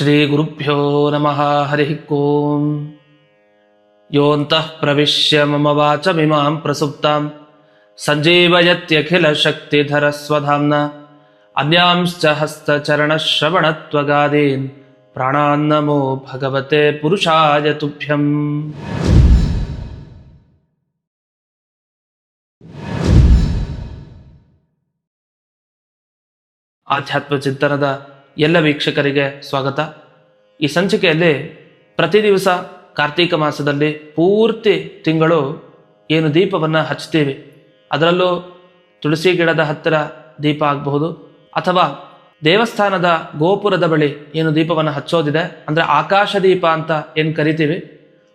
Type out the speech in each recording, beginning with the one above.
श्रीगुरुभ्यो नमः हरिः ओम् योऽन्तः प्रविश्य मम वाचमिमां प्रसुप्तां सञ्जीवयत्यखिलशक्तिधरस्वधाम्ना अन्यांश्च हस्तचरणश्रवणत्वगादीन् प्राणान्नमो भगवते पुरुषाय तुभ्यम् ಆಧ್ಯಾತ್ಮ ಚಿಂತನದ ಎಲ್ಲ ವೀಕ್ಷಕರಿಗೆ ಸ್ವಾಗತ. ಈ ಸಂಚಿಕೆಯಲ್ಲಿ ಪ್ರತಿ ದಿವಸ ಕಾರ್ತೀಕ ಮಾಸದಲ್ಲಿ ಪೂರ್ತಿ ತಿಂಗಳು ಏನು ದೀಪವನ್ನು ಹಚ್ತೀವಿ ಅದರಲ್ಲೂ ತುಳಸಿ ಗಿಡದ ಹತ್ತಿರ ದೀಪ ಆಗಬಹುದು ಅಥವಾ ದೇವಸ್ಥಾನದ ಗೋಪುರದ ಬಳಿ ಏನು ದೀಪವನ್ನು ಹಚ್ಚೋದಿದೆ. ಅಂದರೆ ಆಕಾಶ ದೀಪ ಅಂತ ಏನು ಕರಿತೀವಿ.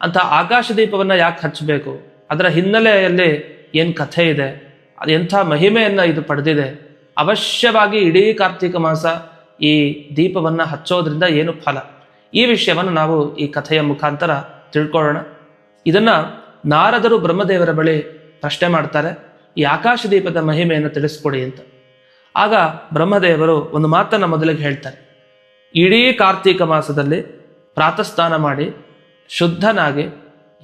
ಅಂತ ಆಕಾಶ ದೀಪವನ್ನು ಯಾಕೆ ಹಚ್ಚಬೇಕು? ಅದರ ಹಿನ್ನೆಲೆಯಲ್ಲಿ ಏನು ಕಥೆ ಇದೆ? ಅದು ಎಂಥ ಮಹಿಮೆಯನ್ನು ಇದು ಪಡೆದಿದೆ? ಅವಶ್ಯವಾಗಿ ಇಡೀ ಕಾರ್ತೀಕ ಮಾಸ ಈ ದೀಪವನ್ನು ಹಚ್ಚೋದ್ರಿಂದ ಏನು ಫಲ? ಈ ವಿಷಯವನ್ನು ನಾವು ಈ ಕಥೆಯ ಮುಖಾಂತರ ತಿಳ್ಕೊಳ್ಳೋಣ. ಇದನ್ನು ನಾರದರು ಬ್ರಹ್ಮದೇವರ ಬಳಿ ಪ್ರಶ್ನೆ ಮಾಡ್ತಾರೆ, ಈ ಆಕಾಶ ದೀಪದ ಮಹಿಮೆಯನ್ನು ತಿಳಿಸ್ಕೊಡಿ ಅಂತ. ಆಗ ಬ್ರಹ್ಮದೇವರು ಒಂದು ಮಾತನ್ನು ಮೊದಲಿಗೆ ಹೇಳ್ತಾರೆ. ಇಡೀ ಕಾರ್ತೀಕ ಮಾಸದಲ್ಲಿ ಪ್ರಾತಸ್ಥಾನ ಮಾಡಿ ಶುದ್ಧನಾಗಿ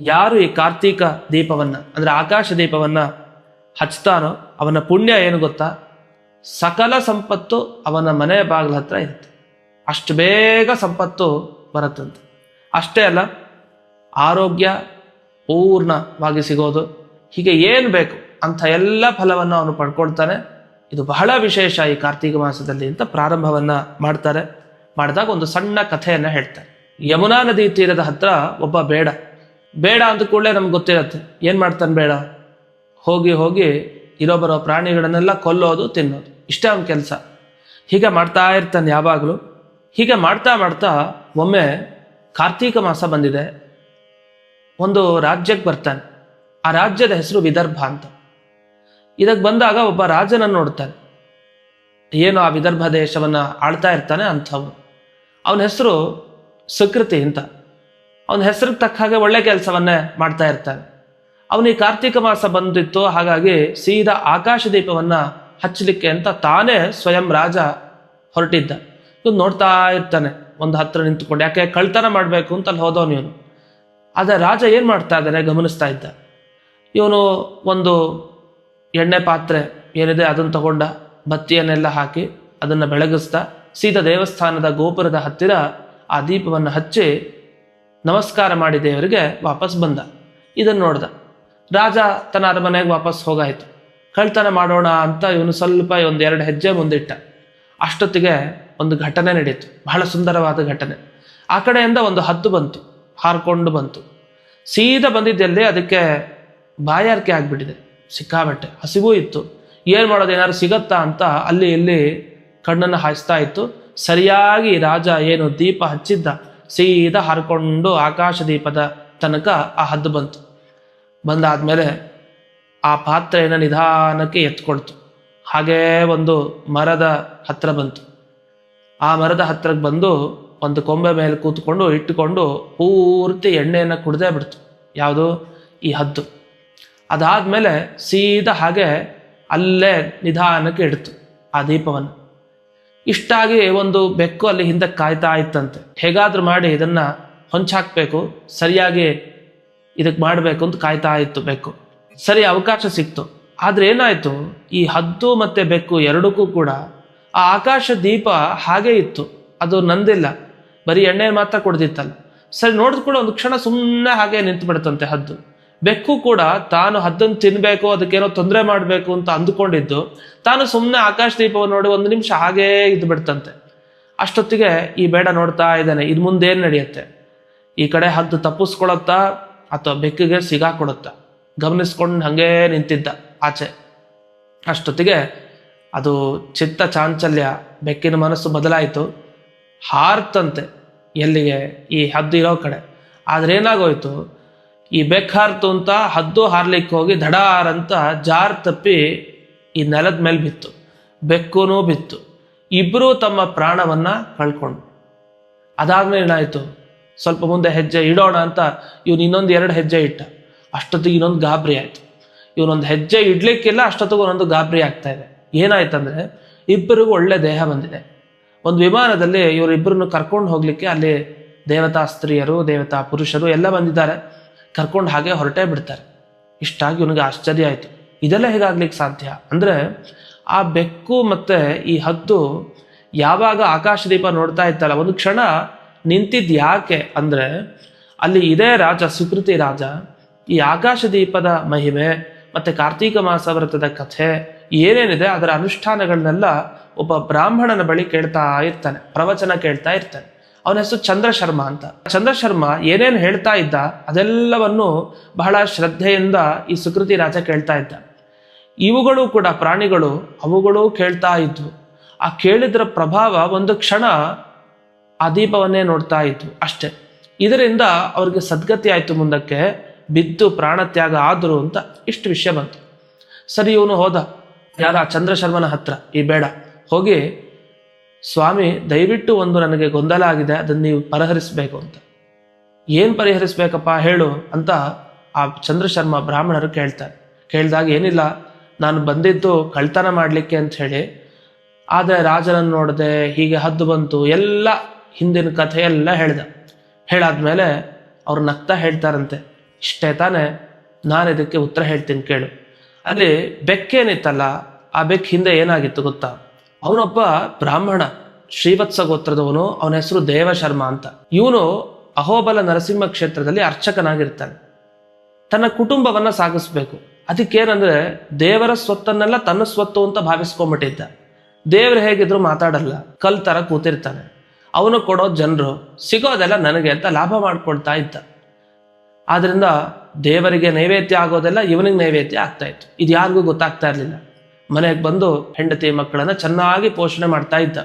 ಯಾರು ಈ ಕಾರ್ತೀಕ ದೀಪವನ್ನು, ಅಂದರೆ ಆಕಾಶ ದೀಪವನ್ನು ಹಚ್ತಾನೋ, ಅವನ ಪುಣ್ಯ ಏನು ಗೊತ್ತಾ? ಸಕಲ ಸಂಪತ್ತು ಅವನ ಮನೆಯ ಬಾಗಿಲ ಹತ್ರ ಇರುತ್ತೆ. ಅಷ್ಟು ಬೇಗ ಸಂಪತ್ತು ಬರುತ್ತಂತೆ. ಅಷ್ಟೇ ಅಲ್ಲ, ಆರೋಗ್ಯ ಪೂರ್ಣವಾಗಿ ಸಿಗೋದು, ಹೀಗೆ ಏನು ಬೇಕು ಅಂಥ ಎಲ್ಲ ಫಲವನ್ನು ಅವನು ಪಡ್ಕೊಳ್ತಾನೆ. ಇದು ಬಹಳ ವಿಶೇಷ ಈ ಕಾರ್ತೀಕ ಮಾಸದಲ್ಲಿ ಅಂತ ಪ್ರಾರಂಭವನ್ನ ಮಾಡ್ತಾರೆ. ಮಾಡಿದಾಗ ಒಂದು ಸಣ್ಣ ಕಥೆಯನ್ನು ಹೇಳ್ತಾರೆ. ಯಮುನಾ ನದಿ ತೀರದ ಹತ್ರ ಒಬ್ಬ ಬೇಡ. ಬೇಡ ಅಂದ ಕೂಡಲೇ ನಮ್ಗೆ ಗೊತ್ತಿರತ್ತೆ, ಏನು ಮಾಡ್ತಾನೆ ಬೇಡ? ಹೋಗಿ ಹೋಗಿ ಇರೋ ಬರೋ ಪ್ರಾಣಿಗಳನ್ನೆಲ್ಲ ಕೊಲ್ಲೋದು, ತಿನ್ನೋದು. ಇಷ್ಟೇ ಅವನ ಕೆಲಸ. ಹೀಗೆ ಮಾಡ್ತಾ ಇರ್ತಾನೆ ಯಾವಾಗಲೂ. ಹೀಗೆ ಮಾಡ್ತಾ ಮಾಡ್ತಾ ಒಮ್ಮೆ ಕಾರ್ತೀಕ ಮಾಸ ಬಂದಿದೆ. ಒಂದು ರಾಜ್ಯಕ್ಕೆ ಬರ್ತಾನೆ. ಆ ರಾಜ್ಯದ ಹೆಸರು ವಿದರ್ಭ ಅಂತ. ಇದಕ್ಕೆ ಬಂದಾಗ ಒಬ್ಬ ರಾಜನನ್ನು ನೋಡ್ತಾನೆ. ಏನು ಆ ವಿದರ್ಭ ದೇಶವನ್ನು ಆಳ್ತಾ ಇರ್ತಾನೆ ಅಂಥವ್ನು. ಅವನ ಹೆಸರು ಸುಕೃತಿ ಅಂತ. ಅವನ ಹೆಸರಿಗೆ ತಕ್ಕ ಹಾಗೆ ಒಳ್ಳೆ ಕೆಲಸವನ್ನೇ ಮಾಡ್ತಾ ಇರ್ತಾನೆ. ಅವನಿಗೆ ಕಾರ್ತೀಕ ಮಾಸ ಬಂದಿತ್ತು. ಹಾಗಾಗಿ ಸೀದಾ ಆಕಾಶ ದೀಪವನ್ನ ಹಚ್ಚಲಿಕ್ಕೆ ಅಂತ ತಾನೇ ಸ್ವಯಂ ರಾಜ ಹೊರಟಿದ್ದ. ಇವನು ನೋಡ್ತಾ ಇರ್ತಾನೆ, ಒಂದು ಹತ್ರ ನಿಂತ್ಕೊಂಡು. ಯಾಕೆ ಕಳ್ತನ ಮಾಡಬೇಕು ಅಂತ ಅಲ್ಲಿ ಹೋದವನು ಇವನು. ಆದರೆ ರಾಜ ಏನು ಮಾಡ್ತಾ ಇದ್ದಾನೆ, ಗಮನಿಸ್ತಾ ಇದ್ದ. ಇವನು ಒಂದು ಎಣ್ಣೆ ಪಾತ್ರೆ ಏನಿದೆ ಅದನ್ನು ತಗೊಂಡ, ಬತ್ತಿಯನ್ನೆಲ್ಲ ಹಾಕಿ ಅದನ್ನು ಬೆಳಗಿಸ್ತಾ ಸೀದಾ ದೇವಸ್ಥಾನದ ಗೋಪುರದ ಹತ್ತಿರ ಆ ದೀಪವನ್ನು ಹಚ್ಚಿ ನಮಸ್ಕಾರ ಮಾಡಿ ದೇವರಿಗೆ ವಾಪಸ್ ಬಂದ. ಇದನ್ನು ನೋಡ್ದ. ರಾಜ ತನ್ನ ಅರಮನೆಗೆ ವಾಪಸ್ ಹೋಗಾಯ್ತು. ಕಳ್ತನ ಮಾಡೋಣ ಅಂತ ಇವನು ಸ್ವಲ್ಪ ಒಂದು ಎರಡು ಹೆಜ್ಜೆ ಮುಂದಿಟ್ಟ. ಅಷ್ಟೊತ್ತಿಗೆ ಒಂದು ಘಟನೆ ನಡೆಯಿತು ಬಹಳ ಸುಂದರವಾದ ಘಟನೆ. ಆ ಕಡೆಯಿಂದ ಒಂದು ಹದ್ದು ಬಂತು. ಹಾರ್ಕೊಂಡು ಬಂತು. ಸೀದಾ ಬಂದಿದ್ದೆಲ್ಲಿ ಅದಕ್ಕೆ ಬಾಯಾರಿಕೆ ಆಗಿಬಿಟ್ಟಿದೆ. ಸಿಕ್ಕಾಬಟ್ಟೆ ಹಸಿಗೂ ಇತ್ತು. ಏನು ಮಾಡೋದು, ಏನಾದ್ರು ಸಿಗತ್ತಾ ಅಂತ ಅಲ್ಲಿ ಇಲ್ಲಿ ಕಣ್ಣನ್ನು ಹಾಯಿಸ್ತಾ ಇತ್ತು. ಸರಿಯಾಗಿ ರಾಜ ಏನು ದೀಪ ಹಚ್ಚಿದ್ದ. ಸೀದಾ ಹಾರ್ಕೊಂಡು ಆಕಾಶ ದೀಪದ ತನಕ ಆ ಹದ್ದು ಬಂತು. ಬಂದಾದ್ಮೇಲೆ ಆ ಪಾತ್ರೆಯನ್ನು ನಿಧಾನಕ್ಕೆ ಎತ್ಕೊಳ್ತು. ಹಾಗೇ ಒಂದು ಮರದ ಹತ್ರ ಬಂತು. ಆ ಮರದ ಹತ್ರಕ್ಕೆ ಬಂದು ಒಂದು ಕೊಂಬೆ ಮೇಲೆ ಕೂತ್ಕೊಂಡು ಇಟ್ಟುಕೊಂಡು ಪೂರ್ತಿ ಎಣ್ಣೆಯನ್ನು ಕುಡ್ದೇ ಬಿಡ್ತು. ಯಾವುದು? ಈ ಹದ್ದು. ಅದಾದಮೇಲೆ ಸೀದಾ ಹಾಗೆ ಅಲ್ಲೇ ನಿಧಾನಕ್ಕೆ ಇಡ್ತು ಆ ದೀಪವನ್ನು. ಇಷ್ಟಾಗಿ ಒಂದು ಬೆಕ್ಕು ಅಲ್ಲಿ ಹಿಂದೆ ಕಾಯ್ತಾ ಇತ್ತಂತೆ. ಹೇಗಾದರೂ ಮಾಡಿ ಇದನ್ನು ಹೊಂಚಾಕಬೇಕು, ಸರಿಯಾಗಿ ಇದಕ್ಕೆ ಮಾಡಬೇಕು ಅಂತ ಕಾಯ್ತಾ ಇತ್ತು ಬೆಕ್ಕು. ಸರಿ, ಅವಕಾಶ ಸಿಕ್ತು. ಆದರೆ ಏನಾಯಿತು? ಈ ಹದ್ದು ಮತ್ತು ಬೆಕ್ಕು ಎರಡಕ್ಕೂ ಕೂಡ ಆ ಆಕಾಶ ದೀಪ ಹಾಗೆ ಇತ್ತು. ಅದು ನಂದಿಲ್ಲ. ಬರೀ ಎಣ್ಣೆ ಮಾತ್ರ ಕೊಡ್ದಿತ್ತಲ್ಲ. ಸರಿ, ನೋಡಿದ ಕೂಡ ಒಂದು ಕ್ಷಣ ಸುಮ್ಮನೆ ಹಾಗೆ ನಿಂತು ಬಿಡುತ್ತಂತೆ ಹದ್ದು. ಬೆಕ್ಕು ಕೂಡ ತಾನು ಹದ್ದನ್ನು ತಿನ್ನಬೇಕು ಅದಕ್ಕೇನೋ ತೊಂದರೆ ಮಾಡಬೇಕು ಅಂತ ಅಂದುಕೊಂಡಿದ್ದು, ತಾನು ಸುಮ್ಮನೆ ಆಕಾಶ ದೀಪವನ್ನು ನೋಡಿ ಒಂದು ನಿಮಿಷ ಹಾಗೇ ಇದ್ದು ಬಿಡ್ತಂತೆ ಅಷ್ಟೊತ್ತಿಗೆ ಈ ಬೇಡ ನೋಡ್ತಾ ಇದ್ದಾನೆ. ಇದು ಮುಂದೇನು ನಡೆಯುತ್ತೆ? ಈ ಕಡೆ ಹದ್ದು ತಪ್ಪಿಸ್ಕೊಳತ್ತಾ ಅಥವಾ ಬೆಕ್ಕಿಗೆ ಸಿಗಾಕೊಡುತ್ತಾ? ಗಮನಿಸ್ಕೊಂಡು ಹಂಗೇ ನಿಂತಿದ್ದ ಆಚೆ. ಅಷ್ಟೊತ್ತಿಗೆ ಅದು ಚಿತ್ತ ಚಾಂಚಲ್ಯ, ಬೆಕ್ಕಿನ ಮನಸ್ಸು ಬದಲಾಯಿತು. ಹಾರ್ತಂತೆ ಎಲ್ಲಿಗೆ ಈ ಹದ್ದು ಇರೋ ಕಡೆ. ಆದ್ರೆ ಏನಾಗೋಯ್ತು? ಈ ಬೆಕ್ಕು ಹಾರ್ತು ಅಂತ ಹದ್ದು ಹಾರ್ಲಿಕ್ಕೆ ಹೋಗಿ ದಡ ಅಂತ ಜಾರ್ ತಪ್ಪಿ ಈ ನೆಲದ ಮೇಲೆ ಬಿತ್ತು. ಬೆಕ್ಕೂನೂ ಬಿತ್ತು. ಇಬ್ಬರೂ ತಮ್ಮ ಪ್ರಾಣವನ್ನ ಕಳ್ಕೊಂಡು. ಅದಾದ್ಮೇಲೆ ಏನಾಯ್ತು? ಸ್ವಲ್ಪ ಮುಂದೆ ಹೆಜ್ಜೆ ಇಡೋಣ ಅಂತ ಇವನು ಇನ್ನೊಂದು ಎರಡು ಹೆಜ್ಜೆ ಇಟ್ಟ. ಅಷ್ಟೊತ್ತಿಗೆ ಇನ್ನೊಂದು ಗಾಬರಿ ಆಯ್ತು. ಇವನೊಂದು ಹೆಜ್ಜೆ ಇಡ್ಲಿಕ್ಕಿಲ್ಲ, ಅಷ್ಟೊತ್ತಿಗೆ ಒಂದೊಂದು ಗಾಬರಿ ಆಗ್ತಾ ಇದೆ. ಏನಾಯ್ತಂದ್ರೆ, ಇಬ್ಬರಿಗೂ ಒಳ್ಳೆ ದೇಹ ಬಂದಿದೆ. ಒಂದು ವಿಮಾನದಲ್ಲಿ ಇವರಿಬ್ಬರನ್ನು ಕರ್ಕೊಂಡು ಹೋಗ್ಲಿಕ್ಕೆ ಅಲ್ಲಿ ದೇವತಾ ಸ್ತ್ರೀಯರು, ದೇವತಾ ಪುರುಷರು ಎಲ್ಲ ಬಂದಿದ್ದಾರೆ. ಕರ್ಕೊಂಡು ಹಾಗೆ ಹೊರಟೇ ಬಿಡ್ತಾರೆ. ಇಷ್ಟಾಗಿ ಇವನಿಗೆ ಆಶ್ಚರ್ಯ ಆಯಿತು. ಇದೆಲ್ಲ ಹೇಗಾಗ್ಲಿಕ್ಕೆ ಸಾಧ್ಯ? ಅಂದರೆ, ಆ ಬೆಕ್ಕು ಮತ್ತೆ ಈ ಹದ್ದು ಯಾವಾಗ ಆಕಾಶದೀಪ ನೋಡ್ತಾ ಇತ್ತಲ್ಲ, ಒಂದು ಕ್ಷಣ ನಿಂತಿದ್ದು ಯಾಕೆ? ಅಂದರೆ, ಅಲ್ಲಿ ಇದೇ ರಾಜ, ಸುಕೃತಿ ರಾಜ ಈ ಆಕಾಶ ದೀಪದ ಮಹಿಮೆ, ಮತ್ತು ಕಾರ್ತೀಕ ಮಾಸ ವ್ರತದ ಕಥೆ, ಏನೇನಿದೆ ಅದರ ಅನುಷ್ಠಾನಗಳನ್ನೆಲ್ಲ ಒಬ್ಬ ಬ್ರಾಹ್ಮಣನ ಬಳಿ ಕೇಳ್ತಾ ಇರ್ತಾನೆ, ಪ್ರವಚನ ಕೇಳ್ತಾ ಇರ್ತಾನೆ. ಅವನ ಹೆಸರು ಚಂದ್ರಶರ್ಮ ಅಂತ. ಚಂದ್ರಶರ್ಮ ಏನೇನು ಹೇಳ್ತಾ ಇದ್ದ ಅದೆಲ್ಲವನ್ನು ಬಹಳ ಶ್ರದ್ಧೆಯಿಂದ ಈ ಸುಕೃತಿ ರಾಜ ಕೇಳ್ತಾ ಇದ್ದ. ಇವುಗಳು ಕೂಡ ಪ್ರಾಣಿಗಳು, ಅವುಗಳು ಕೇಳ್ತಾ ಇದ್ವು. ಆ ಕೇಳಿದ್ರ ಪ್ರಭಾವ ಒಂದು ಕ್ಷಣ ಆ ದೀಪವನ್ನೇ ನೋಡ್ತಾ ಇದ್ವು ಅಷ್ಟೇ. ಇದರಿಂದ ಅವ್ರಿಗೆ ಸದ್ಗತಿ ಆಯ್ತು ಮುಂದಕ್ಕೆ. ಬಿದ್ದು ಪ್ರಾಣತ್ಯಾಗ ಆದರು ಅಂತ ಇಷ್ಟು ವಿಷಯ ಬಂತು. ಸರಿ, ಇವನು ಹೋದ. ಯಾರ? ಚಂದ್ರಶರ್ಮನ ಹತ್ರ. ಈ ಬೇಡ. ಹೋಗಿ, ಸ್ವಾಮಿ, ದಯವಿಟ್ಟು ಒಂದು ನನಗೆ ಗೊಂದಲ ಆಗಿದೆ, ಅದನ್ನು ನೀವು ಪರಿಹರಿಸಬೇಕು ಅಂತ. ಏನು ಪರಿಹರಿಸ್ಬೇಕಪ್ಪ ಹೇಳು ಅಂತ ಆ ಚಂದ್ರಶರ್ಮ ಬ್ರಾಹ್ಮಣರು ಕೇಳ್ತಾರೆ. ಕೇಳಿದಾಗ ಏನಿಲ್ಲ, ನಾನು ಬಂದಿದ್ದು ಕಳ್ತನ ಮಾಡಲಿಕ್ಕೆ ಅಂತ ಹೇಳಿ, ಆದರೆ ರಾಜನನ್ನು ನೋಡಿದೆ ಹೀಗೆ ಹದ್ದು ಬಂತು, ಎಲ್ಲ ಹಿಂದಿನ ಕಥೆ ಎಲ್ಲ ಹೇಳ್ದ. ಹೇಳಾದ್ಮೇಲೆ ಅವ್ರು ನಗ್ತಾ ಹೇಳ್ತಾರಂತೆ. ಇಷ್ಟೇ ತಾನೆ ನಾನು ಇದಕ್ಕೆ ಉತ್ತರ ಹೇಳ್ತೀನಿ ಕೇಳು. ಅಲ್ಲಿ ಬೆಕ್ಕೇನಿತ್ತಲ್ಲ ಆ ಬೆಕ್ ಹಿಂದೆ ಏನಾಗಿತ್ತು ಗೊತ್ತಾ? ಅವನೊಬ್ಬ ಬ್ರಾಹ್ಮಣ ಶ್ರೀವತ್ಸ ಗೋತ್ರದವನು ಅವನ ಹೆಸರು ದೇವಶರ್ಮ ಅಂತ. ಇವನು ಅಹೋಬಲ ನರಸಿಂಹ ಕ್ಷೇತ್ರದಲ್ಲಿ ಅರ್ಚಕನಾಗಿರ್ತಾನೆ. ತನ್ನ ಕುಟುಂಬವನ್ನ ಸಾಗಿಸ್ಬೇಕು. ಅದಕ್ಕೇನಂದ್ರೆ, ದೇವರ ಸ್ವತ್ತನ್ನೆಲ್ಲ ತನ್ನ ಸ್ವತ್ತು ಅಂತ ಭಾವಿಸ್ಕೊಂಡ್ಬಿಟ್ಟಿದ್ದ ದೇವ್ರು ಹೇಗಿದ್ರು ಮಾತಾಡಲ್ಲ ಕಲ್ ತರ ಕೂತಿರ್ತಾನೆ. ಅವನು ಕೊಡೋ ಜನರು, ಸಿಗೋದೆಲ್ಲ ನನಗೆ ಅಂತ ಲಾಭ ಮಾಡ್ಕೊಳ್ತಾ ಇದ್ದ. ಆದ್ರಿಂದ ದೇವರಿಗೆ ನೈವೇದ್ಯ ಆಗೋದೆಲ್ಲ ಇವನಿಗೆ ನೈವೇದ್ಯ ಆಗ್ತಾ ಇತ್ತು. ಇದು ಯಾರಿಗೂ ಗೊತ್ತಾಗ್ತಾ ಇರಲಿಲ್ಲ. ಮನೆಗೆ ಬಂದು ಹೆಂಡತಿ ಮಕ್ಕಳನ್ನ ಚೆನ್ನಾಗಿ ಪೋಷಣೆ ಮಾಡ್ತಾ ಇದ್ದ.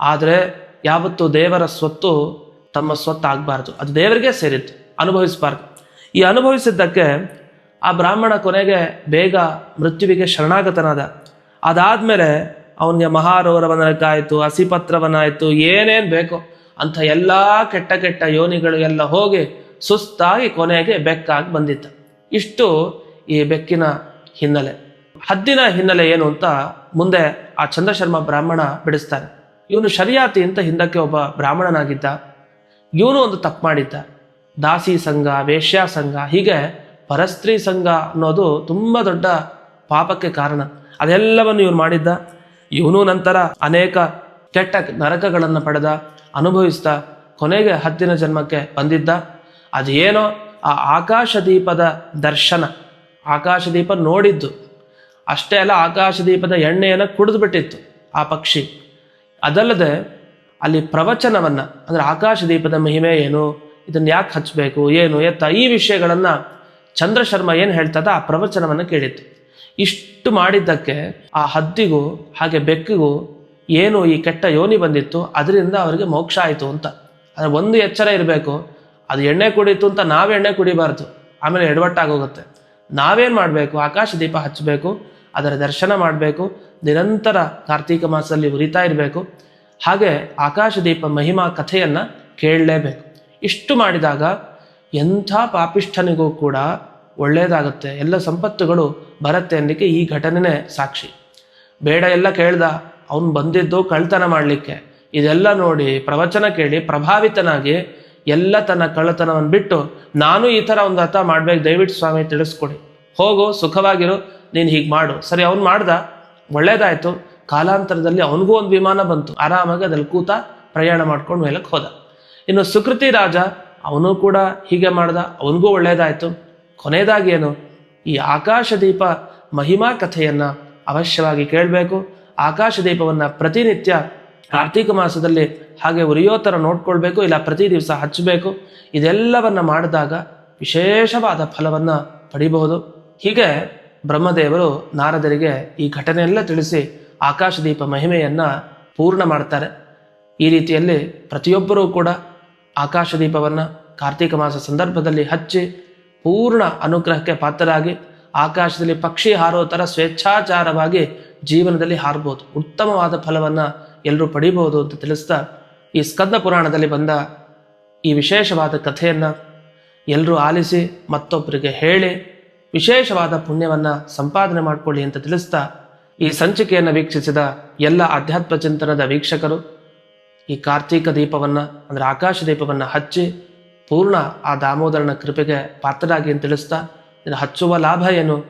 ಆದರೆ ಯಾವತ್ತು ದೇವರ ಸ್ವತ್ತು ತಮ್ಮ ಸ್ವತ್ತು ಆಗಬಾರ್ದು. ಅದು ದೇವರಿಗೆ ಸೇರಿತ್ತು ಅನುಭವಿಸಬಾರ್ದು. ಈ ಅನುಭವಿಸಿದ್ದಕ್ಕೆ ಆ ಬ್ರಾಹ್ಮಣ ಕೊನೆಗೆ ಬೇಗ ಮೃತ್ಯುವಿಗೆ ಶರಣಾಗತನಾದ. ಅದಾದ್ಮೇಲೆ ಅವನಿಗೆ ಮಹಾರೋರವನಕ್ಕಾಯಿತು ಹಸಿಪತ್ರವನಾಯ್ತು, ಏನೇನು ಬೇಕೋ ಅಂತ ಎಲ್ಲ ಕೆಟ್ಟ ಕೆಟ್ಟ ಯೋನಿಗಳು ಎಲ್ಲ ಹೋಗಿ ಸುಸ್ತಾಗಿ ಕೊನೆಗೆ ಬೆಕ್ಕಾಗಿ ಬಂದಿತ್ತ ಇಷ್ಟು ಈ ಬೆಕ್ಕಿನ ಹಿನ್ನೆಲೆ. ಹದ್ದಿನ ಹಿನ್ನೆಲೆ ಏನು ಅಂತ ಮುಂದೆ ಆ ಚಂದ್ರಶರ್ಮ ಬ್ರಾಹ್ಮಣ ಬಿಡಿಸ್ತಾನೆ ಇವನು ಶರಿಯಾತಿ ಅಂತ ಹಿಂದಕ್ಕೆ ಒಬ್ಬ ಬ್ರಾಹ್ಮಣನಾಗಿದ್ದ. ಇವನು ಒಂದು ತಪ್ಪು ಮಾಡಿದ್ದ. ದಾಸಿ ಸಂಘ, ವೇಶ್ಯಾ ಸಂಘ, ಹೀಗೆ ಪರಸ್ತ್ರೀ ಸಂಘ ಅನ್ನೋದು ತುಂಬ ದೊಡ್ಡ ಪಾಪಕ್ಕೆ ಕಾರಣ. ಅದೆಲ್ಲವನ್ನು ಇವನು ಮಾಡಿದ್ದ. ಇವನು ನಂತರ ಅನೇಕ ಕೆಟ್ಟ ನರಕಗಳನ್ನು ಪಡೆದ, ಅನುಭವಿಸ್ತಾ ಕೊನೆಗೆ ಹತ್ತಿನ ಜನ್ಮಕ್ಕೆ ಬಂದಿದ್ದ. ಅದೇನೋ ಆ ಆಕಾಶದೀಪದ ದರ್ಶನ. ಆಕಾಶದೀಪ ನೋಡಿದ್ದು. ಅಷ್ಟೇ ಅಲ್ಲ, ಆಕಾಶದೀಪದ ಎಣ್ಣೆಯನ್ನು ಕುಡಿದು ಬಿಟ್ಟಿತ್ತು ಆ ಪಕ್ಷಿ. ಅದಲ್ಲದೆ ಅಲ್ಲಿ ಪ್ರವಚನವನ್ನ, ಅಂದ್ರೆ ಆಕಾಶದೀಪದ ಮಹಿಮೆ ಏನು, ಇದನ್ನ ಯಾಕೆ ಹಚ್ಚಬೇಕು ಏನು, ಎತ್ತ, ಈ ವಿಷಯಗಳನ್ನ ಚಂದ್ರಶರ್ಮ ಏನು ಹೇಳ್ತದ, ಆ ಪ್ರವಚನವನ್ನು ಕೇಳಿತ್ತು. ಇಷ್ಟು ಮಾಡಿದ್ದಕ್ಕೆ ಆ ಹದ್ದಿಗೂ, ಹಾಗೆ ಬೆಕ್ಕಿಗೂ ಏನು ಈ ಕೆಟ್ಟ ಯೋನಿ ಬಂದಿತ್ತು, ಅದರಿಂದ ಅವರಿಗೆ ಮೋಕ್ಷ ಆಯಿತು ಅಂತ. ಅಂದ್ರೆ ಒಂದು ಎಚ್ಚರ ಇರಬೇಕು ಅದು ಎಣ್ಣೆ ಕುಡೀತು ಅಂತ ನಾವೇ ಎಣ್ಣೆ ಕುಡಿಬಾರ್ದು. ಆಮೇಲೆ ಎಡವಟ್ಟಾಗೋಗುತ್ತೆ. ನಾವೇನು ಮಾಡಬೇಕು? ಆಕಾಶ ದೀಪ ಹಚ್ಚಬೇಕು ಅದರ ದರ್ಶನ ಮಾಡಬೇಕು, ನಿರಂತರ ಕಾರ್ತೀಕ ಮಾಸದಲ್ಲಿ ಉರಿತಾ ಇರಬೇಕು. ಹಾಗೆ ಆಕಾಶ ದೀಪ ಮಹಿಮಾ ಕಥೆಯನ್ನು ಕೇಳಲೇಬೇಕು. ಇಷ್ಟು ಮಾಡಿದಾಗ ಎಂಥ ಪಾಪಿಷ್ಠನಿಗೂ ಕೂಡ ಒಳ್ಳೆಯದಾಗುತ್ತೆ ಎಲ್ಲ ಸಂಪತ್ತುಗಳು ಬರುತ್ತೆ ಅನ್ನಲಿಕ್ಕೆ ಈ ಘಟನೆನೇ ಸಾಕ್ಷಿ. ಬೇಡ ಎಲ್ಲ ಕೇಳ್ದ, ಅವನು ಬಂದಿದ್ದು ಕಳ್ತನ ಮಾಡಲಿಕ್ಕೆ. ಇದೆಲ್ಲ ನೋಡಿ ಪ್ರವಚನ ಕೇಳಿ ಪ್ರಭಾವಿತನಾಗಿ ಎಲ್ಲ ತನ್ನ ಕಳ್ಳತನವನ್ನು ಬಿಟ್ಟು ನಾನು ಈ ಥರ ಒಂದು ಅರ್ಥ ಮಾಡ್ಬೇಕು, ದಯವಿಟ್ಟು ಸ್ವಾಮಿ ತಿಳಿಸ್ಕೊಡಿ. ಹೋಗು, ಸುಖವಾಗಿರು, ನೀನು ಹೀಗೆ ಮಾಡು. ಸರಿ, ಅವ್ನು ಮಾಡ್ದ. ಒಳ್ಳೇದಾಯ್ತು. ಕಾಲಾಂತರದಲ್ಲಿ ಅವನಿಗೂ ಒಂದು ವಿಮಾನ ಬಂತು. ಆರಾಮಾಗಿ ಅದಲ್ಲಿ ಕೂತ ಪ್ರಯಾಣ ಮಾಡ್ಕೊಂಡು ಮೇಲಕ್ಕೆ ಹೋದ. ಇನ್ನು ಸುಕೃತಿ ರಾಜ, ಅವನು ಕೂಡ ಹೀಗೆ ಮಾಡ್ದ. ಅವನಿಗೂ ಒಳ್ಳೇದಾಯಿತು. ಕೊನೆಯದಾಗಿ ಏನು? ಈ ಆಕಾಶದೀಪ ಮಹಿಮಾ ಕಥೆಯನ್ನು ಅವಶ್ಯವಾಗಿ ಕೇಳಬೇಕು. ಆಕಾಶದೀಪವನ್ನ ಪ್ರತಿನಿತ್ಯ ಕಾರ್ತೀಕ ಮಾಸದಲ್ಲಿ ಹಾಗೆ ಉರಿಯೋ ಥರ ನೋಡ್ಕೊಳ್ಬೇಕು, ಇಲ್ಲ ಪ್ರತಿ ದಿವಸ ಹಚ್ಚಬೇಕು, ಇದೆಲ್ಲವನ್ನು ಮಾಡಿದಾಗ ವಿಶೇಷವಾದ ಫಲವನ್ನು ಪಡಿಬಹುದು. ಹೀಗೆ ಬ್ರಹ್ಮದೇವರು ನಾರದರಿಗೆ ಈ ಘಟನೆಯೆಲ್ಲ ತಿಳಿಸಿ ಆಕಾಶದೀಪ ಮಹಿಮೆಯನ್ನು ಪೂರ್ಣ ಮಾಡ್ತಾರೆ. ಈ ರೀತಿಯಲ್ಲಿ ಪ್ರತಿಯೊಬ್ಬರೂ ಕೂಡ ಆಕಾಶದೀಪವನ್ನು ಕಾರ್ತೀಕ ಮಾಸ ಸಂದರ್ಭದಲ್ಲಿ ಹಚ್ಚಿ ಪೂರ್ಣ ಅನುಗ್ರಹಕ್ಕೆ ಪಾತ್ರರಾಗಿ ಆಕಾಶದಲ್ಲಿ ಪಕ್ಷಿ ಹಾರೋ ಥರ ಸ್ವೇಚ್ಛಾಚಾರವಾಗಿ ಜೀವನದಲ್ಲಿ ಹಾರಬಹುದು ಉತ್ತಮವಾದ ಫಲವನ್ನು ಎಲ್ಲರೂ ಪಡಿಬಹುದು ಅಂತ ತಿಳಿಸ್ತಾ ಈ ಸ್ಕಂದ ಪುರಾಣದಲ್ಲಿ ಬಂದ ಈ ವಿಶೇಷವಾದ ಕಥೆಯನ್ನು ಎಲ್ಲರೂ ಆಲಿಸಿ ಮತ್ತೊಬ್ಬರಿಗೆ ಹೇಳಿ ವಿಶೇಷವಾದ ಪುಣ್ಯವನ್ನು ಸಂಪಾದನೆ ಮಾಡಿಕೊಳ್ಳಿ ಅಂತ ತಿಳಿಸ್ತಾ ಈ ಸಂಚಿಕೆಯನ್ನು ವೀಕ್ಷಿಸಿದ ಎಲ್ಲ ಆಧ್ಯಾತ್ಮ ಚಿಂತನದ ವೀಕ್ಷಕರು ಈ ಕಾರ್ತೀಕ ದೀಪವನ್ನು ಅಂದರೆ ಆಕಾಶ ದೀಪವನ್ನು ಹಚ್ಚಿ ಪೂರ್ಣ ಆ ದಾಮೋದರನ ಕೃಪೆಗೆ ಪಾತ್ರರಾಗಿ ಅಂತ ತಿಳಿಸ್ತಾ ಇದನ್ನು ಹಚ್ಚುವ ಲಾಭ ಏನು?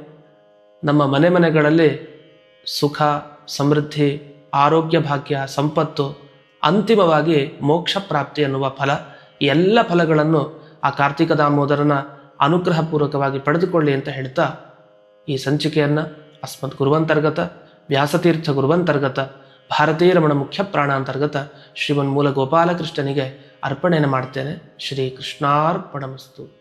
ನಮ್ಮ ಮನೆ ಮನೆಗಳಲ್ಲಿ ಸುಖ, ಸಮೃದ್ಧಿ ಆರೋಗ್ಯ ಭಾಗ್ಯ, ಸಂಪತ್ತು, ಅಂತಿಮವಾಗಿ ಮೋಕ್ಷ ಪ್ರಾಪ್ತಿ ಎನ್ನುವ ಫಲ ಎಲ್ಲ ಫಲಗಳನ್ನು ಆ ಕಾರ್ತಿಕ ದಾಮೋದರನ ಅನುಗ್ರಹಪೂರ್ವಕವಾಗಿ ಪಡೆದುಕೊಳ್ಳಿ ಅಂತ ಹೇಳ್ತಾ ಈ ಸಂಚಿಕೆಯನ್ನು ಅಸ್ಮತ್ ಗುರುವಂತರ್ಗತ, ವ್ಯಾಸತೀರ್ಥ ಗುರುವಂತರ್ಗತ, ಭಾರತೀಯ ರಮಣ ಮುಖ್ಯ ಪ್ರಾಣಾಂತರ್ಗತ ಶ್ರೀಮನ್ ಮೂಲ ಗೋಪಾಲಕೃಷ್ಣನಿಗೆ ಅರ್ಪಣೆಯನ್ನು ಮಾಡ್ತೇನೆ. ಶ್ರೀ ಕೃಷ್ಣಾರ್ಪಣಮಸ್ತು